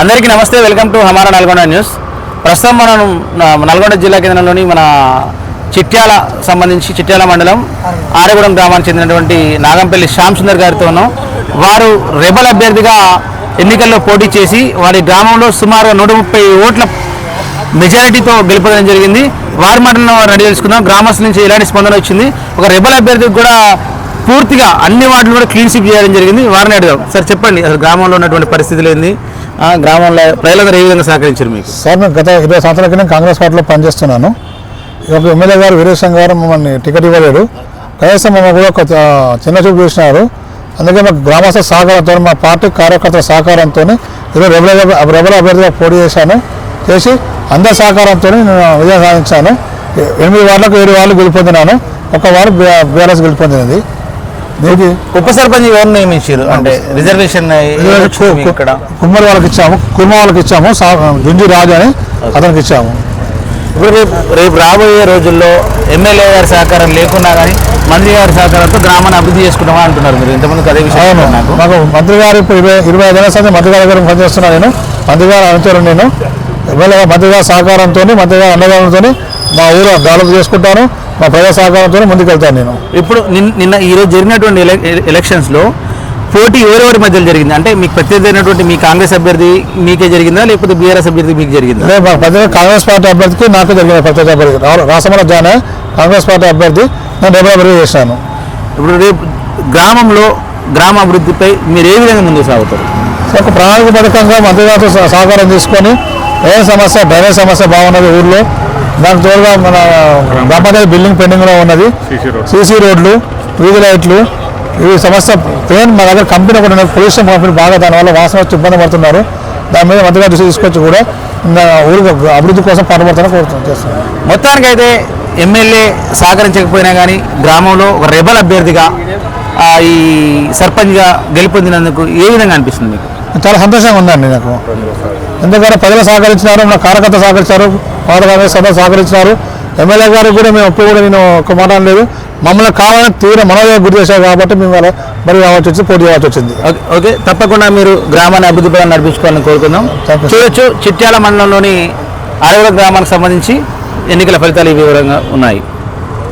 అందరికీ నమస్తే welcome to Hamara Nalgonda news. ప్రస్తుతం మనం నల్గొండ జిల్లా కేంద్రంలోని మన చిట్యాల సంబంధించి చిట్యాల మండలం ఆరగూడెం గ్రామానికి చెందినటువంటి నాగంపల్లి శ్యామ్ సుందర్ గారితో ఉన్నాం. వారు రెబల్ అభ్యర్థిగా ఎన్నికల్లో పోటీ చేసి వారి గ్రామంలో సుమారు నూట ముప్పై ఓట్ల మెజారిటీతో గెలుపడం జరిగింది. వారి మాటలను రెడీ తెలుసుకుందాం గ్రామస్తుల నుంచి ఎలాంటి స్పందన వచ్చింది? ఒక రెబల్ అభ్యర్థికి కూడా పూర్తిగా అన్ని వాటిని కూడా క్లీన్ చేయడం జరిగింది. వారిని అడిగాం సార్ చెప్పండి అసలు గ్రామంలో ఉన్నటువంటి పరిస్థితులు ఏంది? గ్రామంలో ప్రజలందరూ ఏ విధంగా సహకరించారు మీకు? సార్ నేను గత ఇరవై సంవత్సరాల క్రితం కాంగ్రెస్ పార్టీలో పనిచేస్తున్నాను. ఒక ఎమ్మెల్యే గారు వీరేశం గారు మమ్మల్ని టికెట్ ఇవ్వలేడు కనీసం మమ్మల్ని కూడా ఒక చిన్న చూపు చూసినారు. అందుకే మా గ్రామస్థ సహకారంతో మా పార్టీ కార్యకర్తల సహకారంతో ఈరోజు రెబల్ అభ్యర్థిగా పోటీ చేశాను. చేసి అందరి సహకారంతో నేను విజయం సాధించాను. ఎనిమిది వార్డులకు ఏడు వార్డులు గెలుపొందినాను. ఒక వార్డు బీఆర్ఎస్ గెలుపొందినది. ఉప సర్పంచ్ ఎవరు నియమించారు? అంటే రిజర్వేషన్ ఇక్కడ? కుమ్మరి వాళ్ళకి ఇచ్చాము. కుర్మ వాళ్ళకి ఇచ్చాము. జుంజి రాజు అని అతనికి ఇచ్చాము. ఇప్పుడు రేపు రేపు రాబోయే రోజుల్లో ఎమ్మెల్యే గారి సహకారం లేకున్నా కానీ మంత్రి గారి సహకారంతో గ్రామాన్ని అభివృద్ధి చేసుకుంటామని అంటున్నారు మీరు? ఇంతకుముందు అదే విషయం నాకు. మాకు మంత్రి గారు ఇప్పుడు ఇరవై ఇరవై ఐదు సంవత్సరం మంత్రి గారి దగ్గర పనిచేస్తున్నాను నేను. మంత్రి గారు అనుచరుడు నేను. ఎమ్మెల్యే మంత్రి గారి సహకారంతో మంత్రి గారి అండదండలతో మా ఊరు డెవలప్ చేసుకుంటాను మా ప్రజా సహకారంతో ముందుకెళ్తాను నేను. ఇప్పుడు నిన్- నిన్న ఈ రోజు జరిగినటువంటి ఎలక్- ఎలక్షన్స్లో పోటీ ఎవరెవరి మధ్యలో జరిగింది? అంటే మీకు ప్రత్యేకమైనటువంటి మీ కాంగ్రెస్ అభ్యర్థి మీకే జరిగిందా? లేకపోతే బీఆర్ఎస్ అభ్యర్థి మీకు జరిగిందా? అదే మా ప్రతి కాంగ్రెస్ పార్టీ అభ్యర్థికి నాకు జరిగిన ప్రత్యేక అభ్యర్థి. రాసమల జానే కాంగ్రెస్ పార్టీ అభ్యర్థి నేను డెబ్బై అభివృద్ధి చేశాను. ఇప్పుడు రేపు గ్రామంలో గ్రామ అభివృద్ధిపై మీరు ఏ విధంగా ముందుకు సాగుతారు? ఒక ప్రణాళికబద్ధంగా మంత్రి గారితో సహ- సహకారం తీసుకొని ఏ సమస్య డ్రైనేజ్ సమస్య బాగున్నది ఊర్లో? దానికి తోడుగా మన గ్రామ పంచాయతీ బిల్డింగ్ పెండింగ్లో ఉన్నది. సీసీ రోడ్లు. వీధి లైట్లు ఈ సమస్య పెయిన్ మా దగ్గర కంపెనీ కూడా ఉన్నది పొల్యూషన్ కంపెనీ బాగా దానివల్ల వాసన వచ్చి ఇబ్బంది పడుతున్నారు. దాని మీద గారు దృష్టి తీసుకొచ్చి కూడా ఇంకా ఊరికి అభివృద్ధి కోసం పాటుపడతానని కోరుతున్నాను చేస్తున్నాను మొత్తానికైతే ఎమ్మెల్యే సహకరించకపోయినా కానీ గ్రామంలో ఒక రెబల్ అభ్యర్థిగా ఆ, ఈ సర్పంచ్గా గెలుపొందినందుకు ఏ విధంగా అనిపిస్తుంది మీకు? చాలా సంతోషంగా ఉందండి నాకు. ఎందుకంటే ప్రజలు సహకరించినారు నా కార్యకర్త సహకరించారు పాత కాంగ్రెస్ సభ్యులు సహకరించినారు. ఎమ్మెల్యే గారికి కూడా మేము ఎప్పుడు కూడా నేను ఒక్క మాట లేదు. మమ్మల్ని కావాలని తీవ్ర మనోవేగ గురి చేశారు కాబట్టి మేము మరి రావాల్సి వచ్చింది పోటీ చేయాల్సి వచ్చింది. ఓకే తప్పకుండా మీరు గ్రామాన్ని అభివృద్ధి పరంగా నడిపించుకోవాలని కోరుకుందాం. చూడొచ్చు చిట్యాల మండలంలోని అరవై గ్రామానికి సంబంధించి ఎన్నికల ఫలితాలు ఈ వివరంగా ఉన్నాయి.